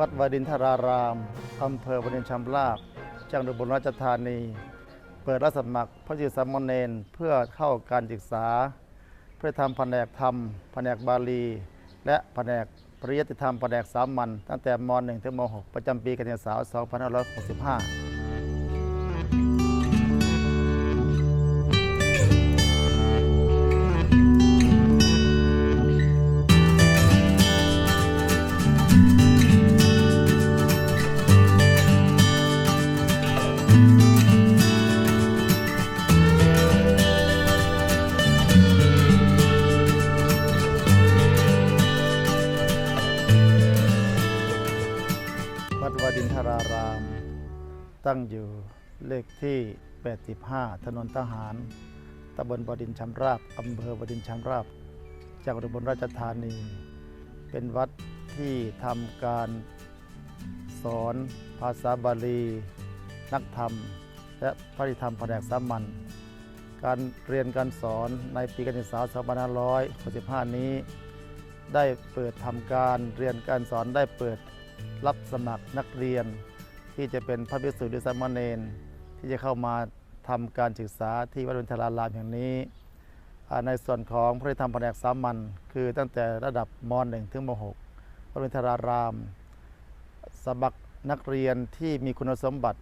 วัดวาดินทรารามอำเภอวาดินชำราบจังหวัดบุรีราชธานี เปิดรับสมัครพระจิตสามเณรเพื่อเข้าการศึกษาเพื่อทำแผนกธรรม แผนกบาลี และแผนกปริยัติธรรมแผนกสามัญตั้งแต่ม .1 ถึงม .6 ประจำปีการศึกษา 2565 วัดวาดินทราราม ตั้งอยู่เลขที่ 85 ถนนทหาร ตำบลบดินชำราบ อำเภอบดินชำราบ จังหวัดอุบลราชธานี เป็นวัดที่ทำการสอนภาษาบาลี นักธรรม และพระธรรมแผนกสามัญ การเรียนการสอนในปีการศึกษา2565 นี้ ได้เปิดทำการเรียนการสอนได้เปิด รับสมัครนักเรียน ที่จะเป็นพระภิกษุหรือสามเณรที่จะเข้ามาทำการศึกษาที่วัดวินทรารามแห่งนี้ ในส่วนของพระธรรมแผนกสามัญคือตั้งแต่ระดับม .1 ถึงม .6 วัดวินทราราม สมัครนักเรียนที่มีคุณสมบัติ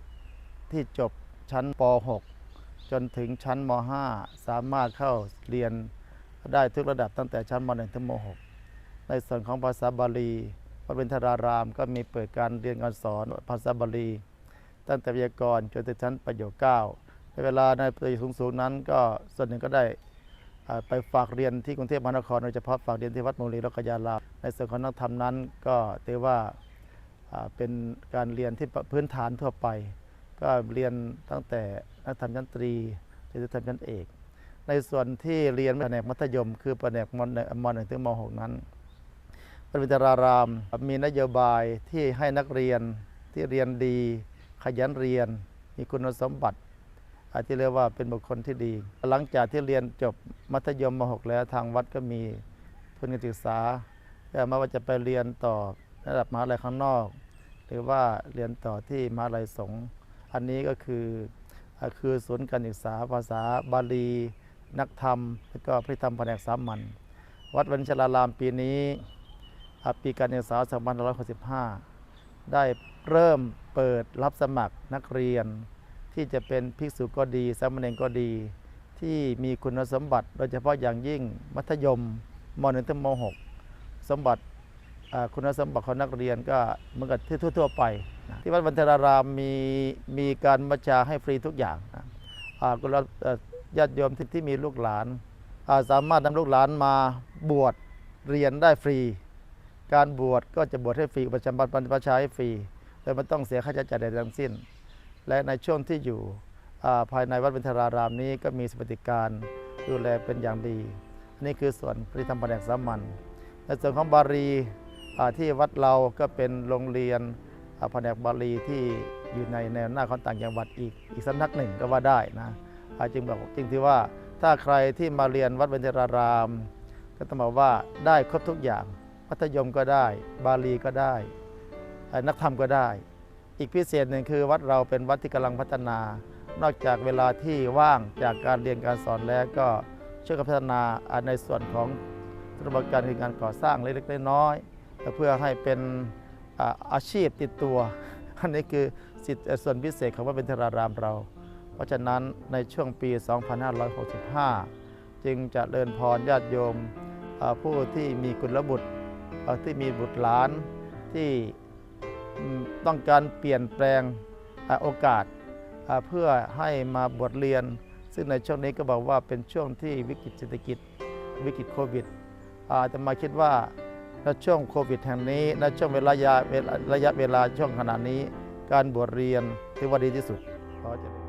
ที่จบชั้นป .6 จนถึงชั้นม .5 สามารถเข้าเรียนได้ทุกระดับตั้งแต่ชั้นม .1 ถึงม .6 ในส่วนของภาษาบาลี วัดเบญทรารามก็มีเปิดการเรียนการสอนภาษาบาลี ตั้งแต่วิทยากรจนถึงชั้นประโยคเก้าในเวลาในประโยคสูงๆนั้น ก็ส่วนหนึ่งก็ได้ไปฝากเรียนที่กรุงเทพมหานครโดยเฉพาะฝากเรียนที่วัดมูลีรักยาราในส่วนของนักธรรมนั้นก็ถือว่าเป็นการเรียนที่พื้นฐานทั่วไป ก็เรียนตั้งแต่นักธรรมชั้นตรีจนถึงธรรมชั้นเอก ในส่วนที่เรียนแผนกมัธยม คือแผนกมหนึ่งมหนึ่งถึงมหกนั้น พระวิทราราม มีนโยบายที่ให้นักเรียนที่เรียนดี ขยันเรียน มีคุณสมบัติ อาที่เรียกว่าเป็นบุคคลที่ดี หลังจากที่เรียนจบมัธยมม .6 แล้วทางวัดก็มีทุนการศึกษาแต่ไม่ว่าจะไปเรียนต่อระดับมหาลัยข้างนอก หรือว่าเรียนต่อที่มหาลัยสงฆ์อันนี้ก็คือคือศูนย์การศึกษาภาษาบาลี นักธรรม และก็พระธรรมแผนกสามัญวัดวันชรารามปีนี้ ปีการศึกษา2565 ได้เริ่มเปิดรับสมัครนักเรียน ที่จะเป็นภิกษุก็ดีสามเณรก็ดี ที่มีคุณสมบัติโดยเฉพาะอย่างยิ่งมัธยมม .1 ถึงม .6 สมบัติคุณสมบัติของนักเรียนก็เหมือนกับที่ทั่วๆไปนะที่วัดบรรทรารามมีมีการบัญชาให้ฟรีทุกอย่างนะก็เราญาติโยมที่ที่มีลูกหลานาสามารถนำลูกหลานมาบวชเรียนได้ฟรี การบวชก็จะบวชให้ฟรีอุปชฌาย์บรรพชาให้ฟรีโดยไม่ต้องเสียค่าใช้จ่ายใดทั้งสิ้น และในช่วงที่อยู่ภายในวัดเบญทรารามนี้ก็มีสวัสดิการดูแลเป็นอย่างดี อันนี้คือส่วนปริธรรมแผนกสามัญในส่วนของบาลีที่วัดเราก็เป็นโรงเรียนแผนกบาลีที่อยู่ในแนวหน้าของต่างจังหวัดอีกอีกสำนักหนึ่งก็ว่าได้นะจึงบอกจึงที่ว่าถ้าใครที่มาเรียนวัดเบญทราราม ก็ต้องบอกว่าได้ครบทุกอย่าง มัธยมก็ได้ บาลีก็ได้ นักธรรมก็ได้ อีกพิเศษหนึ่งคือวัดเราเป็นวัดที่กำลังพัฒนา นอกจากเวลาที่ว่างจากการเรียนการสอนแล้วก็ช่วยกันพัฒนาในส่วนของกระบวนการคือการก่อสร้างเล็กๆน้อยๆเพื่อให้เป็นอาชีพติดตัว อันนี้คือสิทธิส่วนพิเศษของวัดเบญทรารามเรา เพราะฉะนั้นในช่วงปี 2565 จึงจะเริญพรญาติโยมผู้ที่มีกุลบุตร ที่มีบุตรหลานที่ต้องการเปลี่ยนแปลงโอกาสเพื่อให้มาบวชเรียน ซึ่งในช่วงนี้ก็บอกว่าเป็นช่วงที่วิกฤตเศรษฐกิจวิกฤตโควิดอาจจะมาคิดว่าในช่วงโควิดแห่งนี้ในช่วงเวลาระยะเวลาระยะเวลาช่วงขณะนี้ การบวชเรียนถือว่าดีที่สุดขอจริญ